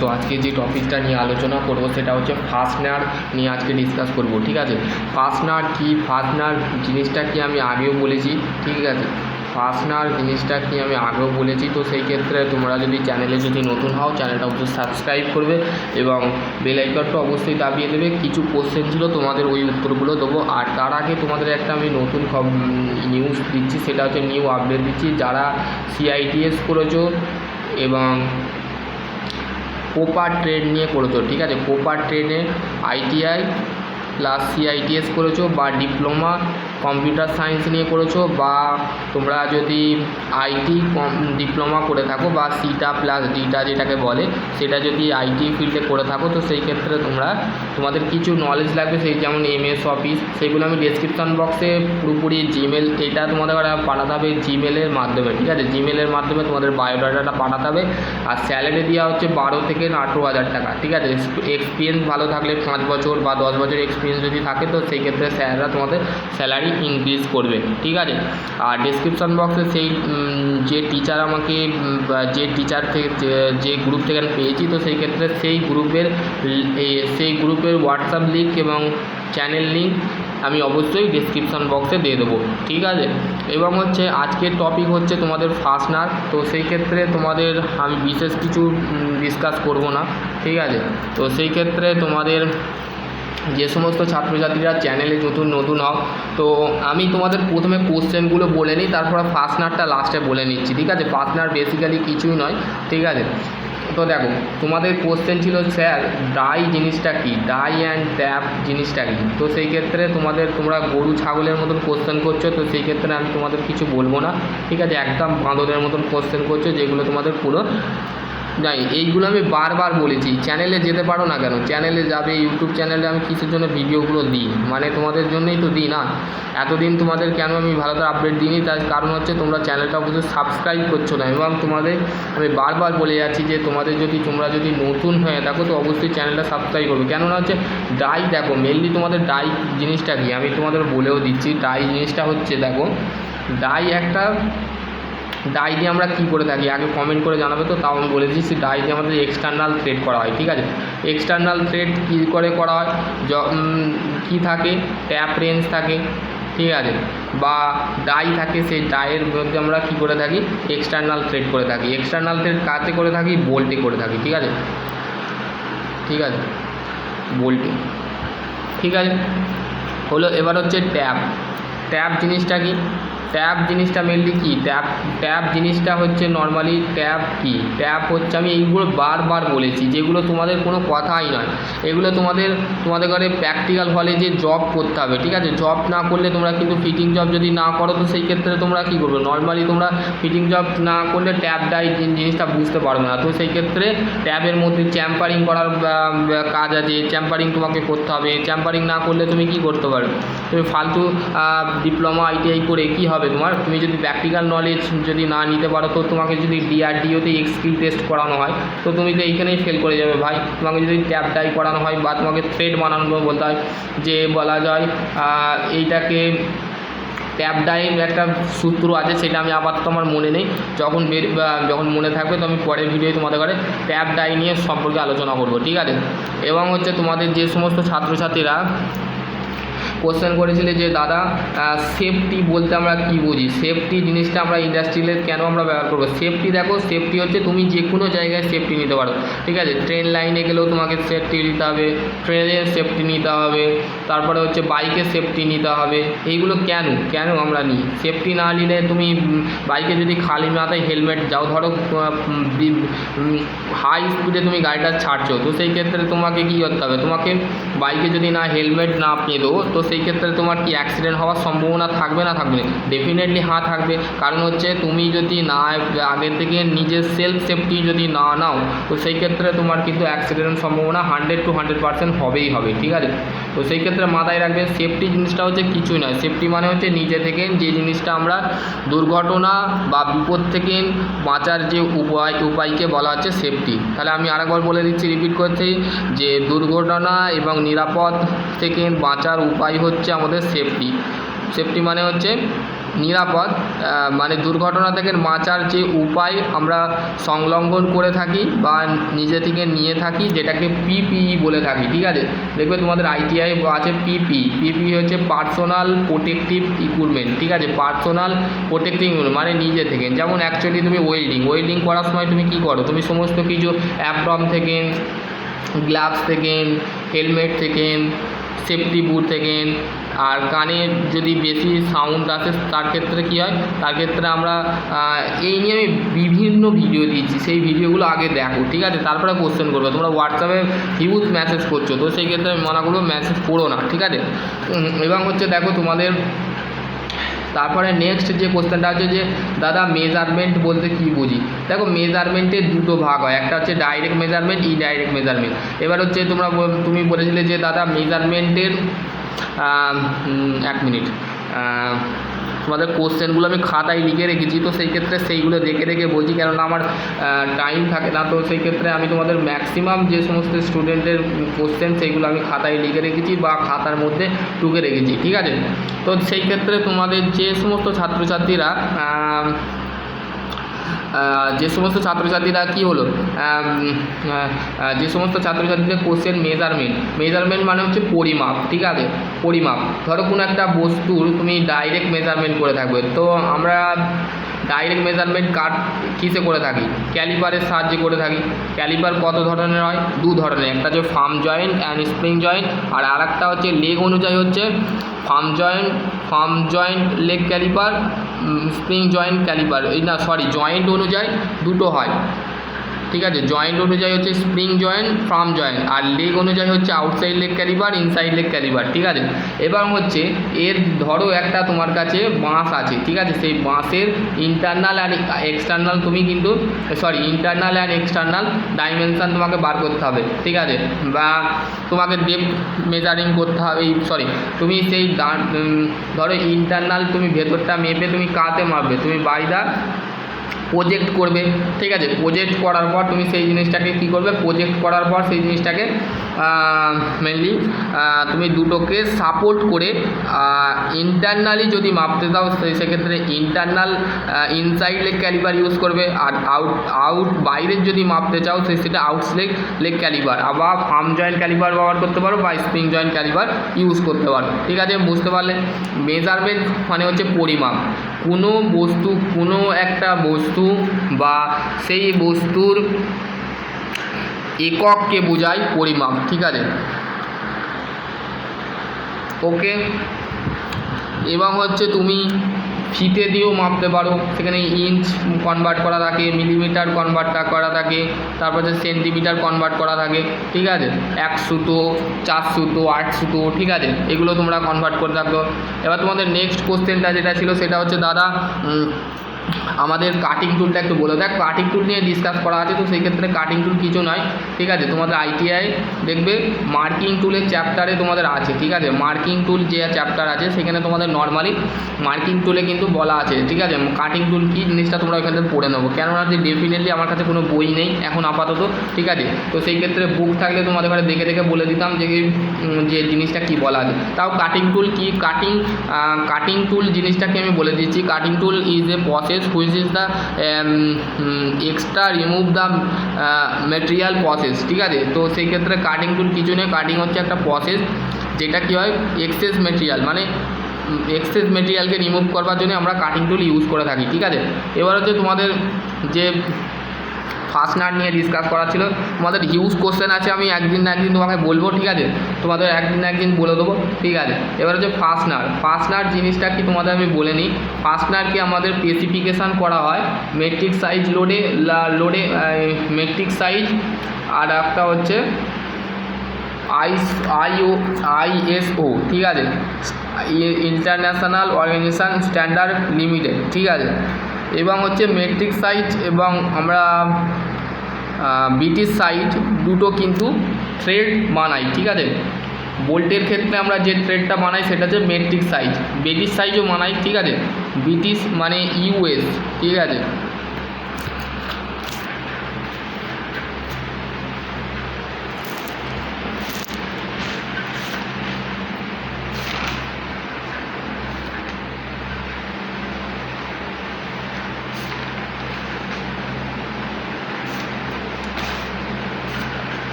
তো আজকে যে টপিকটা নিয়ে আলোচনা করব, সেটা হচ্ছে ফাস্টনার নিয়ে আজকে ডিসকাস করব, ঠিক আছে? ফাস্টনার কি? ফাস্টনার জিনিসটা কি আমি আগেও বলেছি, ঠিক আছে? ফাস্টনার জিনিসটা কি আমি আগেও বলেছি, তো সেই ক্ষেত্রে তোমরা যদি চ্যানেলে যদি নতুন হও চ্যানেলটা অবশ্যই সাবস্ক্রাইব করবে এবং বেল আইকনটা অবশ্যই দাবিয়ে দেবে। কিছু কোশ্চেন ছিল, তোমাদের ওই উত্তরগুলো দেবো। আর তার আগে তোমাদের একটা আমি নতুন নিউজ দিচ্ছি, সেটা হচ্ছে নিউ আপডেট দিচ্ছি। যারা সিআইটিএস করেছ এবং কোপার ট্রেড নিয়ে করেছ ঠিক আছে? কোপার ট্রেডে আইটিআই প্লাস সিআইটিএস করেছ বা ডিপ্লোমা কম্পিউটার সায়েন্স নিয়ে করেছ বা তোমরা যদি আইটি ডিপ্লোমা করে থাকো বা সিটা প্লাস ডিটা যেটাকে বলে, সেটা যদি আইটি ফিল্ডে করে থাকো, তো সেই ক্ষেত্রে তোমরা, তোমাদের কিছু নলেজ লাগবে, সেই যেমন এমএস অফিস সেগুলো আমি ডেসক্রিপশন বক্সে পুরোপুরি জিমেল এটা তোমাদের পাঠাতে হবে জিমেলের মাধ্যমে, ঠিক আছে? জিমেলের মাধ্যমে তোমাদের বায়োডাটাটা পাঠাতে হবে, আর স্যালারি দেওয়া হচ্ছে বারো থেকে আঠেরো হাজার টাকা, ঠিক আছে? এক্সপিরিয়েন্স ভালো থাকলে পাঁচ বছর বা দশ বছর এক্সপিরিয়েন্স যদি থাকে, তো সেই ক্ষেত্রে স্যাররা তোমাদের স্যালারি ইনক্রিজ করবে, ঠিক আছে? আর ডেসক্রিপশন বক্সে সেই যে টিচার আমাকে যে টিচার থেকে, যে- গ্রুপ থেকে আমি পেয়েছি, তো সেই ক্ষেত্রে সেই গ্রুপের সেই গ্রুপের হোয়াটসঅ্যাপ লিঙ্ক এবং চ্যানেল লিঙ্ক আমি অবশ্যই ডেসক্রিপশন বক্সে দিয়ে দেবো, ঠিক আছে? এবং হচ্ছে আজকের টপিক হচ্ছে তোমাদের ফাস্টনার তো সেই ক্ষেত্রে তোমাদের আমি বিশেষ কিছু ডিসকাস করব না, ঠিক আছে? তো সেই ক্ষেত্রে তোমাদের যে সমস্ত ছাত্রছাত্রীরা চ্যানেলে নতুন নতুন হও। তো আমি তোমাদের প্রথমে কোশ্চেনগুলো বলে নিই, তারপর ফাস্টনারটা লাস্টে বলে নিচ্ছি, ঠিক আছে? ফাস্টনার বেসিক্যালি কিছুই নয়, ঠিক আছে? তো দেখো, তোমাদের কোশ্চেন ছিল, স্যার ডাই জিনিসটা কি? ডাই অ্যান্ড ট্যাপ জিনিসটা কি? তো সেই ক্ষেত্রে তোমাদের, তোমরা গরু, ছাগলের মতন কোশ্চেন করছ, তো সেই ক্ষেত্রে আমি তোমাদের কিছু বলব না, ঠিক আছে? একদম বাঁদরের মতন কোশ্চেন করছ, যেগুলো তোমাদের পুরো যাই, এইগুলো আমি বারবার বলেছি। চ্যানেলে যেতে পারো না কেন? চ্যানেলে যাবে ইউটিউব চ্যানেলে আমি কিসের জন্য ভিডিওগুলো দিই। মানে তোমাদের জন্যই তো দিই না। এতদিন তোমাদের কেন আমি ভালো করে আপডেট দিইনি? তার কারণ হচ্ছে তোমরা চ্যানেলটা অবশ্যই সাবস্ক্রাইব করছ না। এবং তোমাদের, আমি বারবার বলে যাচ্ছি যে তোমাদের যদি, তোমরা যদি নতুন হয়ে থাকো, তো অবশ্যই চ্যানেলটা সাবস্ক্রাইব করবে। কেননা হচ্ছে ডাই দেখো মেনলি তোমাদের ডাই জিনিসটা কি? আমি তোমাদের বলেও দিচ্ছি। ডাই জিনিসটা হচ্ছে, দেখো ডাই একটা ডাই দিয়ে আমরা কী করে থাকি? আগে কমেন্ট করে জানাবে তো, তাও আমি বলে দিচ্ছি ডাই দিয়ে আমাদের এক্সটার্নাল থ্রেড করা হয়, ঠিক আছে? এক্সটার্নাল থ্রেড কী করে করা হয়? য কী থাকে? ট্যাপ রেঞ্জ থাকে, ঠিক আছে? বা ডাই থাকে, সেই ডাইয়ের মধ্যে আমরা কী করে থাকি? এক্সটার্নাল থ্রেড করে থাকি। এক্সটার্নাল থ্রেড কাতে করে থাকি? বোল্টে করে থাকি, ঠিক আছে? ঠিক আছে? বোল্টে ঠিক আছে? হলো, এবার হচ্ছে ট্যাপ ট্যাপ জিনিসটা কি? ট্যাব জিনিসটা মেনলি কি? ট্যাব ট্যাব জিনিসটা হচ্ছে নর্মালি ট্যাব কি? ট্যাব হচ্ছে আমি এইগুলো বারবার বলেছি, যেগুলো তোমাদের কোনো কথাই নয়। এগুলো তোমাদের তোমাদের ঘরে প্র্যাকটিক্যাল হলে যে জব করতে হবে, ঠিক আছে? জব না করলে তোমরা কিন্তু ফিটিং জব যদি না করো, তো সেই ক্ষেত্রে তোমরা কী করবে? নর্মালি তোমরা ফিটিং জব না করলে ট্যাব ডাই জিনিসটা বুঝতে পারবে না। তো সেই ক্ষেত্রে ট্যাবের মধ্যে চ্যাম্পারিং করার কাজ আছে চ্যাম্পারিং তোমাকে করতে হবে। চ্যাম্পারিং না করলে তুমি কি করতে পারবে? তুমি ফালতু ডিপ্লোমা আইটিআই করে কি হবে? তোমার তুমি যদি প্র্যাকটিক্যাল নলেজ যদি না নিতে পারো, তো তোমাকে যদি ডিআরডিওতে স্কিল টেস্ট করানো হয়, তো তুমি তো এইখানেই ফেল করে যাবে ভাই। তোমাকে যদি ট্যাব ডাই করানো হয় বা তোমাকে থ্রেড বানানো বলতে হয়, যে বলা যায় এইটাকে ট্যাব ডাইয়ের একটা সূত্র আছে, সেটা আমি আপাতত আমার মনে নেই। যখন বের যখন মনে থাকবে, তো আমি পরের ভিডিও তোমাদের ঘরে ট্যাব ডাই নিয়ে সম্পর্কে আলোচনা করব, ঠিক আছে? এবং হচ্ছে তোমাদের যে সমস্ত ছাত্রছাত্রীরা কোশ্চেন করেছিলে যে, দাদা সেফটি বলতে আমরা কি বুঝি? সেফটি জিনিসটা আমরা ইন্ডাস্ট্রিয়ালে কেন আমরা ব্যবহার করব? সেফটি দেখো সেফটি হচ্ছে তুমি যে কোনো জায়গায় সেফটি নিতে পারো। ঠিক আছে? ট্রেন লাইনে গেলেও তোমাকে সেফটি নিতে হবে ট্রেনের সেফটি নিতে হবে, তারপরে হচ্ছে বাইকের সেফটি নিতে হবে। এইগুলো কেন? কেন আমরা নিই? সেফটি না নিলে তুমি বাইকে যদি খালি মাথায় হেলমেট যাও, ধরো হাই স্পিডে তুমি গাড়িটা ছাড়ছো, তো সেই ক্ষেত্রে তোমাকে কী করতে হবে? তোমাকে বাইকে যদি না হেলমেট না পেয়ে দেবো তো সেই ক্ষেত্রে তোমার কি অ্যাক্সিডেন্ট হওয়ার সম্ভাবনা থাকবে না থাকবে? ডেফিনেটলি হ্যাঁ থাকবে। কারণ হচ্ছে তুমি যদি না, আগে থেকে নিজের সেলফ সেফটি যদি না নাও, তো সেই ক্ষেত্রে তোমার কিন্তু অ্যাক্সিডেন্ট সম্ভাবনা হান্ড্রেড টু হান্ড্রেড পার্সেন্ট হবেই হবে, ঠিক আছে? তো সেই ক্ষেত্রে মাথায় রাখবেন সেফটি জিনিসটা হচ্ছে কিছুই নয়। সেফটি মানে হচ্ছে নিজে থেকে যে জিনিসটা আমরা দুর্ঘটনা বা বিপদ থেকে বাঁচার যে উপায়, উপায়কে বলা হচ্ছে সেফটি তাহলে আমি আরেকবার বলে দিচ্ছি রিপিট করছি যে দুর্ঘটনা এবং নিরাপদ থেকে বাঁচার উপায় হচ্ছে আমাদের সেফটি সেফটি মানে হচ্ছে নিরাপদ মানে দুর্ঘটনা থেকে বাঁচার যে উপায় আমরা সংলগ্ন করে থাকি বা নিজে থেকে নিয়ে থাকি, যেটাকে পিপিই বলে থাকি, ঠিক আছে? দেখবে তোমাদের আইটিআই আছে পিপি পিপি হচ্ছে পার্সোনাল প্রোটেকটিভ ইকুইপমেন্ট ঠিক আছে? পার্সোনাল প্রোটেকটিভ মানে নিজে থেকে। যেমন অ্যাকচুয়ালি তুমি ওয়েল্ডিং ওয়েল্ডিং করার সময় তুমি কি করো? তুমি সমস্ত কিছু অ্যাপ্রম থেকে গ্লাভস থেকে হেলমেট থেকে সেফটি বুট থেকে, আর কানে যদি বেশি সাউন্ড আসে, তার ক্ষেত্রে কী হয়? তার ক্ষেত্রে আমরা এই নিয়ে আমি বিভিন্ন ভিডিও দিয়েছি। সেই ভিডিওগুলো আগে দেখো, ঠিক আছে? তারপরে কোশ্চেন করবে। তোমরা হোয়াটসঅ্যাপে হিউজ মেসেজ করছ, তো সেই ক্ষেত্রে আমি মনে করব মেসেজ করো না, ঠিক আছে? এবং হচ্ছে দেখো তোমাদের তারপরে নেক্সট যে কোশ্চেনটা আছে যে, দাদা মেজারমেন্ট বলতে কি বুঝি? দেখো মেজারমেন্টের দুটো ভাগ হয়। একটা হচ্ছে ডাইরেক্ট মেজারমেন্ট ইনডাইরেক্ট মেজারমেন্ট এবার হচ্ছে তোমরা তুমি বলেছিলে যে, দাদা মেজারমেন্টের এক মিনিট তোমাদের কোশ্চেনগুলো আমি খাতায় লিখে রেখেছি, তো সেই ক্ষেত্রে সেইগুলো দেখে দেখে বলছি, কেননা আমার টাইম থাকে না, তো সেই ক্ষেত্রে আমি তোমাদের ম্যাক্সিমাম যে সমস্ত স্টুডেন্টের কোশ্চেন সেইগুলো আমি খাতায় লিখে রেখেছি বা খাতার মধ্যে টুকে রেখেছি, ঠিক আছে? তো সেই ক্ষেত্রে তোমাদের যে সমস্ত ছাত্রছাত্রীরা যে সমস্ত ছাত্রছাত্রীরা কি হলো? যে সমস্ত ছাত্রছাত্রীদের কোশ্চেন মেজারমেন্ট মেজারমেন্ট মানে হচ্ছে পরিমাপ, ঠিক আছে? পরিমাপ। ধরো কোনো একটা বস্তুর তুমি ডাইরেক্ট মেজারমেন্ট করে থাকবে। তো আমরা ডাইরেক্ট মেজারমেন্ট কাট কিসে করে থাকি? ক্যালিপারের সাহায্যে করে থাকি। ক্যালিপার কত ধরনের হয়? দু ধরনের। একটা হচ্ছে firm joint and spring joint আর আরেকটা হচ্ছে লেগ অনুযায়ী হচ্ছে firm joint firm joint leg caliper spring joint caliper এই না সরি জয়েন্ট অনুযায়ী দুটো হয়। ঠিক আছে জয়েন্ট অনুযায়ী হচ্ছে স্প্রিং জয়েন্ট ফার্ম জয়েন্ট আর লেগ অনুযায়ী হচ্ছে outside leg calibre inside leg calibre ঠিক আছে? এবার হচ্ছে, এর ধরো একটা তোমার কাছে বাঁশ আছে, ঠিক আছে? সেই বাঁশের ইন্টারনাল অ্যান্ড এক্সটার্নাল তুমি কিন্তু sorry internal and external dimension তোমাকে বার করতে হবে, ঠিক আছে? বা তোমাকে ডেপ মেজারিং করতে হবে সরি তুমি সেই ধরো ইন্টারনাল তুমি ভেতরটা মেপে তুমি কাতে মাপবে, তুমি বাইদা প্রজেক্ট করবে, ঠিক আছে? প্রজেক্ট করার পর তুমি সেই জিনিসটাকে কী করবে? প্রজেক্ট করার পর সেই জিনিসটাকে মেনলি তুমি দুটোকে সাপোর্ট করে ইন্টারনালি যদি মাপতে দাও সেক্ষেত্রে internal inside leg calibre use করবে আর আউট আউট বাইরের যদি মাপতে চাও সে সেটা আউট লেগ লেগ ক্যালিবার আবার ফার্ম জয়েন্ট ক্যালিবার ব্যবহার করতে পারো বা স্প্রিং জয়েন্ট ক্যালিবার ইউজ করতে পারো। ঠিক আছে? বুঝতে পারলে? মেজারমেন্ট মানে হচ্ছে পরিমাপ। কোনো বস্তু, কোনো একটা বস্তু বা সেই বস্তুর একককে বোঝায় পরিমাপ, ঠিক আছে? ওকে এবং হচ্ছে তুমি ফিতে দিয়েও মাপতে পারো। সেখানে ইঞ্চ কনভার্ট করা থাকে মিলিমিটার কনভার্ট করা থাকে, তারপর হচ্ছে সেন্টিমিটার কনভার্ট করা থাকে, ঠিক আছে? এক সুতো, চার সুতো, আট সুতো, ঠিক আছে? এগুলো তোমরা কনভার্ট করে থাকো। এবার তোমাদের নেক্সট কোশ্চেনটা যেটা ছিল, সেটা হচ্ছে, দাদা আমাদের কাটিং টুলটা একটু বলে দেখ। কাটিং টুল নিয়ে ডিসকাস করা আছে, তো সেই ক্ষেত্রে কাটিং টুল কিছু নয়, ঠিক আছে? তোমাদের আইটিআই দেখবে মার্কিং টুলের চ্যাপ্টারে তোমাদের আছে, ঠিক আছে? মার্কিং টুল যে চ্যাপ্টার আছে, সেখানে তোমাদের নর্মালি মার্কিং টুলে কিন্তু বলা আছে, ঠিক আছে? কাটিং টুল কী জিনিসটা তোমরা ওখান থেকে পড়ে নেব। কেননা যে ডেফিনেটলি আমার কাছে কোনো বই নেই, এখন আপাতত, ঠিক আছে? তো সেই ক্ষেত্রে বুক থাকলে তোমাদের ঘরে দেখে দেখে বলে দিতাম যে যে জিনিসটা কি বলা আছে। তাও কাটিং টুল কি? কাটিং কাটিং টুল জিনিসটাকে আমি বলে দিচ্ছি। Cutting tool is a process which is the extra remove the material process ঠিক আছে? তো সেই ক্ষেত্রে কাটিং টুল কিছু নেই। কাটিং হচ্ছে একটা প্রসেস যেটা কী হয়? এক্সেস মেটেরিয়াল মানে এক্সেস মেটেরিয়ালকে রিমুভ করবার জন্য আমরা কাটিং টুল ইউজ করে থাকি। ঠিক আছে? এবার হচ্ছে তোমাদের যে ফাস্টনার নিয়ে ডিসকাস করা ছিল। তোমাদের হিউজ কোশ্চেন আছে, আমি একদিন না একদিন তোমাকে বলব, ঠিক আছে? তোমাদের একদিন না একদিন বলে দেবো, ঠিক আছে? এবার হচ্ছে ফাস্টনার ফাস্টনার জিনিসটা কি তোমাদের আমি বলে নিই। ফাস্টনারকে আমাদের স্পেসিফিকেশান করা হয়? মেট্রিক সাইজ লোডে লোডে মেট্রিক সাইজ আর একটা হচ্ছে আইস আইও আইএসও ঠিক আছে? ইন্টারন্যাশনাল অর্গানাইজেশান স্ট্যান্ডার্ড লিমিটেড ঠিক আছে? এবং হচ্ছে মেট্রিক সাইজ এবং আমরা ব্রিটিশ সাইজ দুটো কিন্তু থ্রেড বানাই, ঠিক আছে? বোল্টের ক্ষেত্রে আমরা যে থ্রেডটা বানাই সেটা হচ্ছে মেট্রিক সাইজ ব্রিটিশ সাইজও বানাই, ঠিক আছে? ব্রিটিশ মানে ইউএস ঠিক আছে?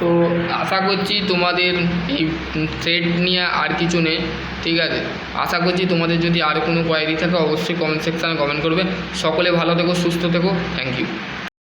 তো আশা করছি তোমাদের এই থ্রেড নিয়ে আর কিছু নেই, ঠিক আছে? আশা করছি তোমাদের যদি আর কোনো কোয়ারি থাকে, অবশ্যই কমেন্ট সেকশানে কমেন্ট করবে। সকলে ভালো থেকো, সুস্থ থেকো। Thank you